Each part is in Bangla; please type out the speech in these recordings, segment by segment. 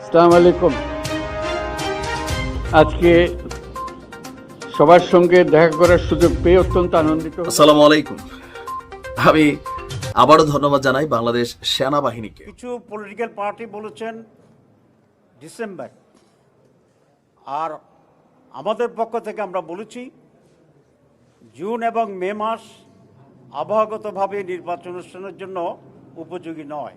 আসসালামু আলাইকুম। আজকে সবার সঙ্গে দেখা করার সুযোগ পেয়ে অত্যন্ত আনন্দিত আসসালামু আলাইকুম। আমি আবারও ধন্যবাদ জানাই বাংলাদেশ সেনাবাহিনীকে। কিছু পলিটিক্যাল পার্টি বলেছেন ডিসেম্বর আর আমাদের পক্ষ থেকে আমরা বলেছি জুন এবং মে মাস আবহাওয়াগতভাবে নির্বাচন অনুষ্ঠানের জন্য উপযোগী নয়।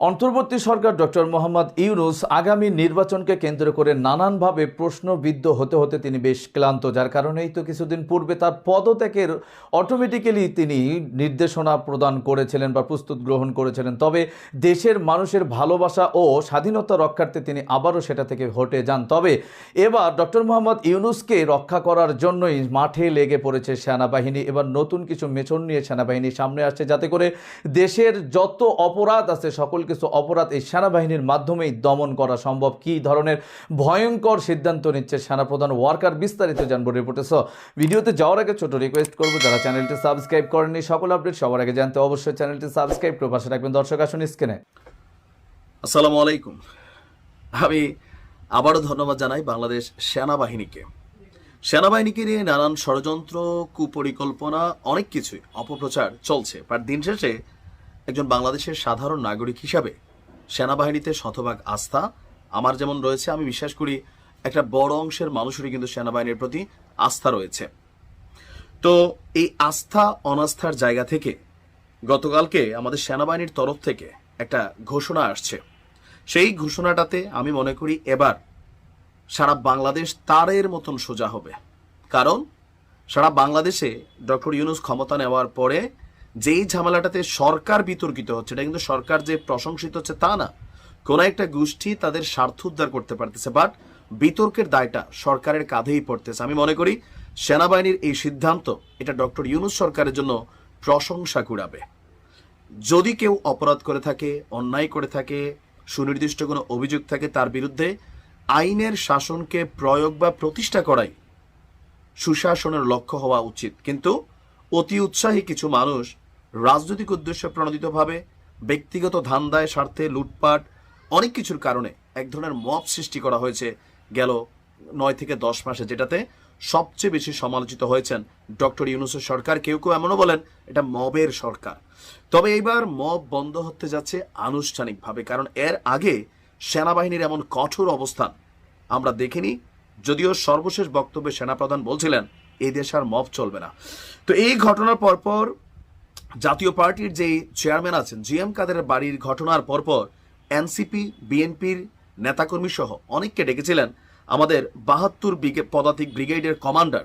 অন্তর্বর্তী সরকার ডক্টর মোহাম্মদ ইউনুস আগামী নির্বাচনকে কেন্দ্র করে নানানভাবে প্রশ্নবিদ্ধ হতে হতে তিনি বেশ ক্লান্ত, যার কারণেই তো কিছুদিন পূর্বে তার পদত্যাগের অটোমেটিক্যালি তিনি নির্দেশনা প্রদান করেছিলেন বা প্রস্তুত গ্রহণ করেছিলেন। তবে দেশের মানুষের ভালোবাসা ও স্বাধীনতা রক্ষার্থে তিনি আবারও সেটা থেকে হটে যান। তবে এবার ডক্টর মোহাম্মদ ইউনুসকে রক্ষা করার জন্যই মাঠে লেগে পড়েছে সেনাবাহিনী। এবার নতুন কিছু মেছন নিয়ে সেনাবাহিনী সামনে আসছে, যাতে করে দেশের যত অপরাধ আছে সকল কিছু অপরাধ এই সেনাবাহিনীর মাধ্যমেই দমন করা সম্ভব? কি ধরনের ভয়ঙ্কর সিদ্ধান্ত নিচ্ছে সেনাপ্রধান ওয়ার্কার? বিস্তারিত জানব রিপোর্টে সো ভিডিওতে যাওয়ার আগে ছোট রিকোয়েস্ট করব, যারা চ্যানেলটি সাবস্ক্রাইব করেননি, সকল আপডেট সবার আগে জানতে অবশ্যই চ্যানেলটি সাবস্ক্রাইব করে পাশে রাখবেন দর্শক, আসুন স্ক্রিনে আসসালামু আলাইকুম। আমি আবারও ধন্যবাদ জানাই বাংলাদেশ সেনাবাহিনীকে। সেনাবাহিনীকে নিয়ে নানান ষড়যন্ত্র, কুপরিকল্পনা, অনেক কিছুই অপপ্রচার চলছে। বাট দিন শেষে একজন বাংলাদেশের সাধারণ নাগরিক হিসাবে সেনাবাহিনীতে শতভাগ আস্থা। আমার যেমন রয়েছে, আমি বিশ্বাস করি একটা বড় অংশের মানুষেরই কিন্তু সেনাবাহিনীর প্রতি আস্থা রয়েছে। তো এই আস্থা, অনাস্থার জায়গা থেকে গতকালকে আমাদের সেনাবাহিনীর তরফ থেকে একটা ঘোষণা আসছে। সেই ঘোষণাটাতে আমি মনে করি এবার সারা বাংলাদেশ তারের মতন সোজা হবে। কারণ সারা বাংলাদেশে ডক্টর ইউনুস ক্ষমতা নেওয়ার পরে যেই ঝামেলাটাতে সরকার বিতর্কিত হচ্ছে, এটা কিন্তু সরকার যে প্রশংসিত হচ্ছে তা না। কোন একটা গোষ্ঠী তাদের স্বার্থ উদ্ধার করতে পারতেছে বাট বিতর্কের দায়টা সরকারের কাঁধেই পড়তেছে। আমি মনে করি সেনাবাহিনীর এই সিদ্ধান্ত, এটা ডক্টর ইউনুস সরকারের জন্য প্রশংসা কুড়াবে। যদি কেউ অপরাধ করে থাকে, অন্যায় করে থাকে, সুনির্দিষ্ট কোনো অভিযোগ থাকে তার বিরুদ্ধে, আইনের শাসনকে প্রয়োগ বা প্রতিষ্ঠা করাই সুশাসনের লক্ষ্য হওয়া উচিত। কিন্তু অতি উৎসাহী কিছু মানুষ রাজনৈতিক উদ্দেশ্যে প্রণোদিতভাবে, ব্যক্তিগত ধান্দায় স্বার্থে লুটপাট, অনেক কিছুর কারণে এক ধরনের মব সৃষ্টি করা হয়েছে গেল নয় থেকে দশ মাসে, যেটাতে সবচেয়ে বেশি সমালোচিত হয়েছেন ডক্টর ইউনুসের সরকার। কেউ কেউ এমনও বলেন, এটা মবের সরকার। তবে এইবার মব বন্ধ হতে যাচ্ছে আনুষ্ঠানিকভাবে, কারণ এর আগে সেনাবাহিনীর এমন কঠোর অবস্থান আমরা দেখিনি। যদিও সর্বশেষ বক্তব্যে সেনাপ্রধান বলছিলেন এই দেশ আর মব চলবে না। তো এই ঘটনার পরপর জাতীয় পার্টির যে চেয়ারম্যান আছেন জি এম কাদের বাড়ির ঘটনার পরপর এনসিপি, বিএনপির নেতাকর্মী সহ অনেককে ডেকেছিলেন আমাদের বাহাত্তর পদাতিক ব্রিগেডের কমান্ডার,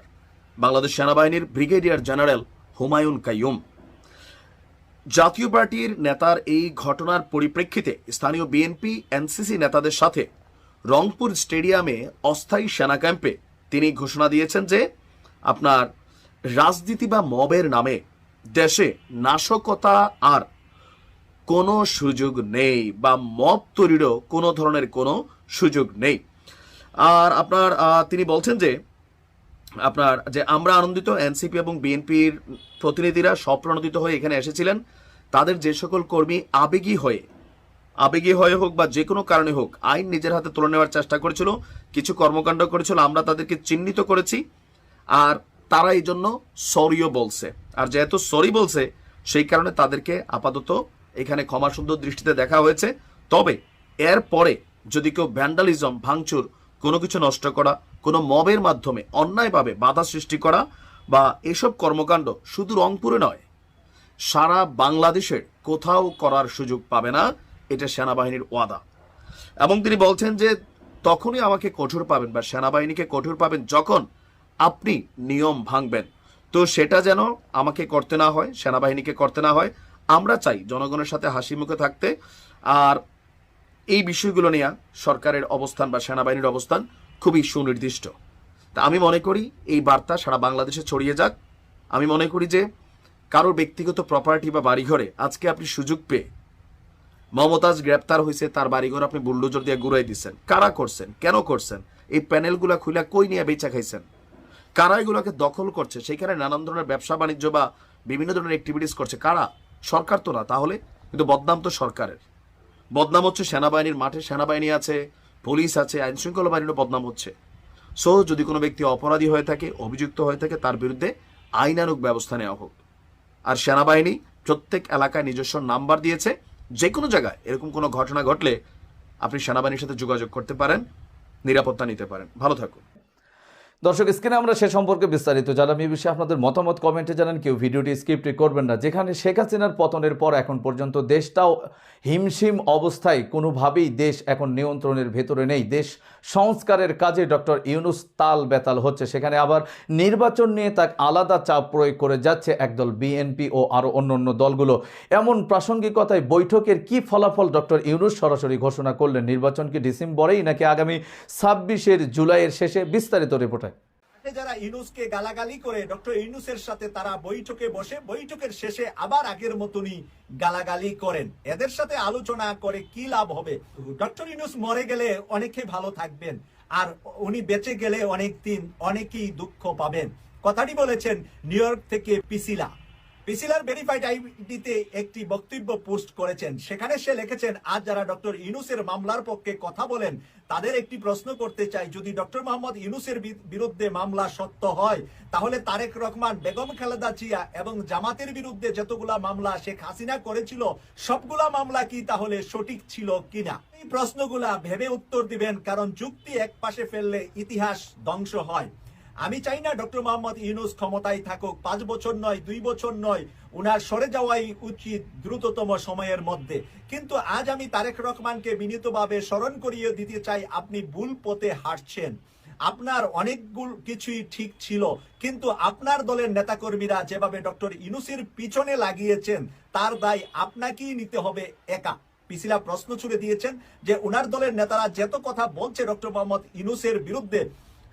বাংলাদেশ সেনাবাহিনীর ব্রিগেডিয়ার জেনারেল হুমায়ুন কাইয়ুম। জাতীয় পার্টির নেতার এই ঘটনার পরিপ্রেক্ষিতে স্থানীয় বিএনপি, এনসিসি নেতাদের সাথে রংপুর স্টেডিয়ামে অস্থায়ী সেনা ক্যাম্পে তিনি ঘোষণা দিয়েছেন যে, আপনার রাজনীতি বা মবের নামে দেশে নাশকতা আর কোনো সুযোগ নেই বা মব তৈরিরও কোনো ধরনের কোনো সুযোগ নেই। আর আপনার তিনি বলছেন যে, আপনার যে আমরা আনন্দিত এনসিপি এবং বিএনপির প্রতিনিধিরা স্বপ্রণোদিত হয়ে এখানে এসেছিলেন। তাদের যে সকল কর্মী আবেগী হয়ে আবেগী হয়ে হোক বা যে কোনো কারণে হোক, আইন নিজের হাতে তুলে নেওয়ার চেষ্টা করেছিল, কিছু কর্মকাণ্ড করেছিল, আমরা তাদেরকে চিহ্নিত করেছি। আর তারা এই জন্য সরিও বলছে। আর যেহেতু সরি বলছে, সেই কারণে তাদেরকে আপাতত এখানে ক্ষমা সুন্দর দৃষ্টিতে দেখা হয়েছে। তবে এর পরে যদি কেউ ভ্যান্ডালিজম ভাঙচুর, কোনো কিছু নষ্ট করা, কোনো মবের মাধ্যমে অন্যায়ভাবে বাধা সৃষ্টি করা বা এসব কর্মকাণ্ড শুধু রংপুরে নয়, সারা বাংলাদেশের কোথাও করার সুযোগ পাবে না, এটা সেনাবাহিনীর ওয়াদা। এবং তিনি বলছেন যে তখনই আমাকে কঠোর পাবেন বা সেনাবাহিনীকে কঠোর পাবেন যখন আপনি নিয়ম ভাঙবেন। তো সেটা যেন আমাকে করতে না হয়, সেনাবাহিনীকে করতে না হয়, আমরা চাই জনগণের সাথে হাসি মুখে থাকতে। আর এই বিষয়গুলো নিয়ে সরকারের অবস্থান বা সেনাবাহিনীর অবস্থান খুবই সুনির্দিষ্ট। তা আমি মনে করি এই বার্তা সারা বাংলাদেশে ছড়িয়ে যাক। আমি মনে করি যে কারোর ব্যক্তিগত প্রপার্টি বা বাড়িঘরে আজকে আপনি সুযোগ পেয়ে মমতাজ গ্রেপ্তার হয়েছে, তার বাড়িঘর আপনি বুলডোজর দিয়ে ঘুরাই দিচ্ছেন। কারা করছেন? কেন করছেন? এই প্যানেলগুলা খুলে কই নিয়ে বেচা খাইছেন? কারা এগুলোকে দখল করছে? সেখানে নানান ধরনের ব্যবসা, বাণিজ্য বা বিভিন্ন ধরনের অ্যাক্টিভিটিস করছে। কারা? সরকার তো না, তাহলে? কিন্তু বদনাম তো সরকারের। বদনাম হচ্ছে সেনাবাহিনীর মাঠে সেনাবাহিনী আছে, পুলিশ আছে আইন শৃঙ্খলা বাহিনীরও বদনাম হচ্ছে। সো যদি কোনো ব্যক্তি অপরাধী হয়ে থাকে, অভিযুক্ত হয়ে থাকে, তার বিরুদ্ধে আইনানুগ ব্যবস্থা নেওয়া হোক। আর সেনাবাহিনী প্রত্যেক এলাকায় নিজস্ব নাম্বার দিয়েছে। যে কোনো জায়গায় এরকম কোনো ঘটনা ঘটলে আপনি সেনাবাহিনীর সাথে যোগাযোগ করতে পারেন, নিরাপত্তা নিতে পারেন। ভালো থাকুন। দর্শক, স্ক্রিনে আমরা সে সম্পর্কে বিস্তারিত জানাম এই বিষয়ে আপনাদের মতামত, কমেন্টে জানান কেউ। ভিডিওটি স্ক্রিপ্ট করবেন না। যেখানে শেখ হাসিনার পতনের পর এখন পর্যন্ত দেশটাও হিমশিম অবস্থায়। কোনোভাবেই দেশ এখন নিয়ন্ত্রণের ভেতরে নেই। দেশ সংস্কারের কাজে ডক্টর ইউনুস তাল বেতাল হচ্ছে। সেখানে আবার নির্বাচন নিয়ে তাক আলাদা চাপ প্রয়োগ করে যাচ্ছে একদল বিএনপি ও আরও অন্যান্য দলগুলো। এমন প্রাসঙ্গিকতায় বৈঠকের কি ফলাফল ডক্টর ইউনুস সরাসরি ঘোষণা করলেন? নির্বাচন কি ডিসেম্বরেই নাকি আগামী ছাব্বিশের জুলাইয়ের শেষে? বিস্তারিত রিপোর্টে। যারা ইনুসকে গালাগালি করে ডক্টর ইনুসের সাথে তারা বৈঠকে বসে, বৈঠকের শেষে আবার আগের মতনই গালাগালি করেন। এদের সাথে আলোচনা করে কি লাভ হবে? ডক্টর ইনুস মরে গেলে অনেকে ভালো থাকবেন, আর উনি বেঁচে গেলে অনেক দিন অনেকেই দুঃখ পাবেন। কথাটি বলেছেন নিউ ইয়র্ক থেকে পিসিলা। পিসিলার ভেরিফাইড আইডিতে একটি বক্তব্য পোস্ট করেছেন। সেখানে সে লিখেছেন, আজ যারা ডক্টর ইউনুসের মামলার পক্ষে কথা বলেন, তাদের একটি প্রশ্ন করতে চাই। যদি ডক্টর মোহাম্মদ ইউনুসের বিরুদ্ধে মামলা সত্য হয়, তাহলে তারেক রহমান, বেগম খালেদা জিয়া এবং জামাতের বিরুদ্ধে যতগুলা মামলা শেখ হাসিনা করেছিল, সবগুলা মামলা কি তাহলে সঠিক ছিল কিনা? এই প্রশ্নগুলা ভেবে উত্তর দিবেন, কারণ যুক্তি এক পাশে ফেললে ইতিহাস ধ্বংস হয়। আমি চাই না ডক্টর মোহাম্মদ ইউনুস ক্ষমতায় থাকুক। পাঁচ বছর নয়, দুই বছর নয়, উনার সরে যাওয়াই উচিত দ্রুততম সময়ের মধ্যে। কিন্তু আজ আমি তারেক রহমানকে বিনীতভাবে স্মরণ করিয়ে দিতে চাই, আপনি ভুল পথে হাঁটছেন। আপনার অনেকগুলো কিছুই ঠিক ছিল, কিন্তু আপনার দলের নেতাকর্মীরা যেভাবে ডক্টর ইনুসের পিছনে লাগিয়েছেন, তার দায় আপনাকেই নিতে হবে একা। পিসিলা প্রশ্ন ছুড়ে দিয়েছেন যে, উনার দলের নেতারা যেত কথা বলছে ডক্টর মোহাম্মদ ইনুসের বিরুদ্ধে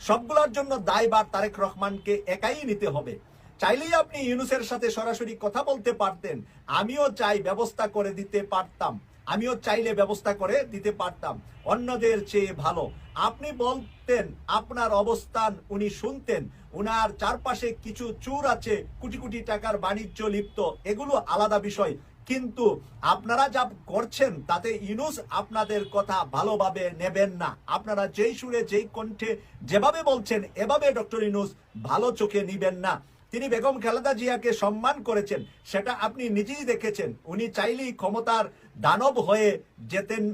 সবগুলোর জন্য দায়বার তারেক রহমানকে একাই নিতে হবে। চাইলেই আপনি ইউনুসের সাথে সরাসরি কথা বলতে পারতেন। আমিও চাই ব্যবস্থা করে দিতে পারতাম। আমিও চাইলে ব্যবস্থা করে দিতে পারতাম। অন্যদের চেয়ে ভালো। আপনি বলতেন, আপনার অবস্থান উনি শুনতেন। উনার চারপাশে কিছু চুর আছে। কোটি কোটি টাকার বাণিজ্য লিপ্ত। এগুলো আলাদা বিষয়। কিন্তু আপনারা যা করছেন, তাতে ইনুস আপনাদের কথা ভালোভাবে নেবেন না। আপনারা যেই সুরে, যেই কণ্ঠে যেভাবে বলছেন, এভাবে ডক্টর ইনুস ভালো চোখে নিবেন না। তিনি বেগম খালেদা জিয়াকে সম্মান করেছেন, সেটা আপনি নিজেই দেখেছেন। উনি চাইলেই ক্ষমতার দানব হয়ে যেতেন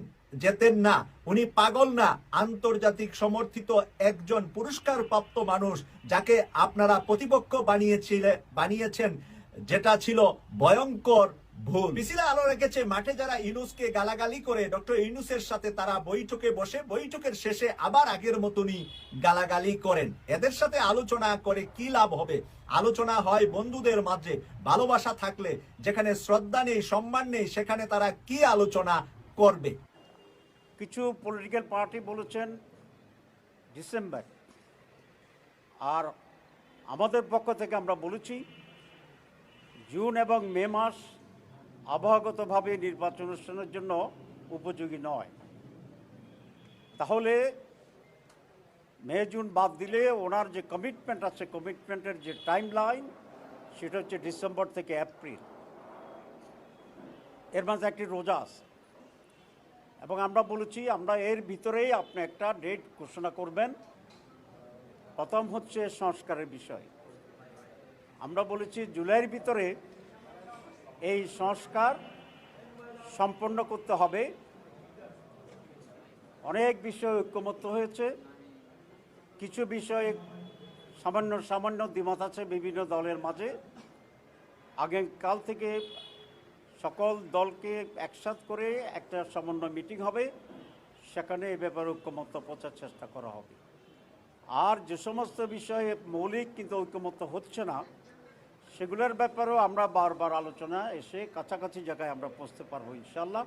যেতেন না। উনি পাগল না, আন্তর্জাতিক সমর্থিত একজন পুরস্কার প্রাপ্ত মানুষ, যাকে আপনারা প্রতিপক্ষ বানিয়েছিলে, বানিয়েছেন, যেটা ছিল ভয়ঙ্কর ভুল। আলো রেখেছে মাঠে যারা ইনুসকে গালাগালি করে ডক্টর ইনুসের সাথে তারা বৈঠকে বসে বৈঠকের শেষে আবার আগের মতনই গালাগালি করেন। এদের সাথে আলোচনা করে কি লাভ হবে? আলোচনা হয় বন্ধুদের মাঝে ভালোবাসা থাকলে যেখানে শ্রদ্ধা নেই সম্মান নেই সেখানে তারা কি আলোচনা করবে? কিছু পলিটিক্যাল পার্টি বলেছেন ডিসেম্বর আর আমাদের পক্ষ থেকে আমরা বলেছি জুন এবং মে মাস আবহাওয়াগতভাবে নির্বাচন অনুষ্ঠানের জন্য উপযোগী নয়। তাহলে মে, জুন বাদ দিলে ওনার যে কমিটমেন্ট আছে কমিটমেন্টের যে টাইম লাইন সেটা হচ্ছে ডিসেম্বর থেকে এপ্রিল। এর মাঝে একটি রোজা আছে। এবং আমরা বলেছি, আমরা এর ভিতরেই আপনি একটা ডেট ঘোষণা করবেন। প্রথম হচ্ছে সংস্কারের বিষয়। আমরা বলেছি, জুলাইয়ের ভিতরে এই সংস্কার সম্পন্ন করতে হবে। অনেক বিষয় ঐক্যমত্য হয়েছে। কিছু বিষয়ে সামান্য সামান্য দ্বিমত আছে বিভিন্ন দলের মাঝে। আগামীকাল থেকে সকল দলকে একসাথ করে একটা সমন্বয় মিটিং হবে। সেখানে এ ব্যাপারে ঐক্যমত্য পৌঁছার চেষ্টা করা হবে। আর যে সমস্ত বিষয়ে মৌলিক কিন্তু ঐক্যমত্য হচ্ছে না সেগুলোর ব্যাপারেও আমরা বারবার আলোচনা এসে কাছাকাছি জায়গায় আমরা পৌঁছতে পারব ইনশাল্লাহ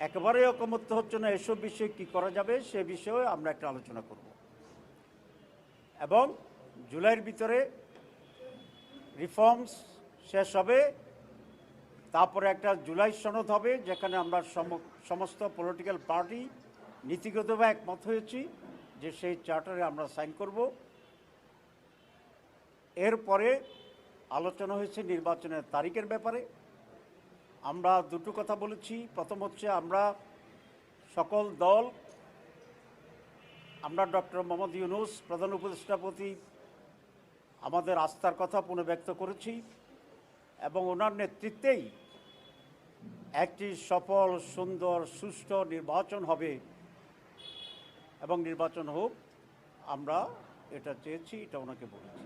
একেবারে ঐক্যমত্য হচ্ছে না এসব বিষয়ে কী করা যাবে, সে বিষয়ে আমরা একটা আলোচনা করব। এবং জুলাইয়ের ভিতরে রিফর্মস শেষ হবে, তারপরে একটা জুলাই সনদ হবে, যেখানে আমরা সম- সমস্ত পলিটিক্যাল পার্টি নীতিগতভাবে একমত হয়েছি যে সেই চার্টারে আমরা সাইন করব। এরপরে আলোচনা হয়েছে নির্বাচনের তারিখের ব্যাপারে। আমরা দুটো কথা বলেছি। প্রথম হচ্ছে আমরা সকল দল, আমরা ডক্টর মোহাম্মদ ইউনুস, প্রধান উপদেষ্টাপতি, আমাদের আস্থার কথা পুনর্ব্যক্ত করেছি এবং ওনার নেতৃত্বেই একটি সফল, সুন্দর, সুষ্ঠু নির্বাচন হবে এবং নির্বাচন হোক, আমরা এটা চেয়েছি, এটা ওনাকে বলেছি।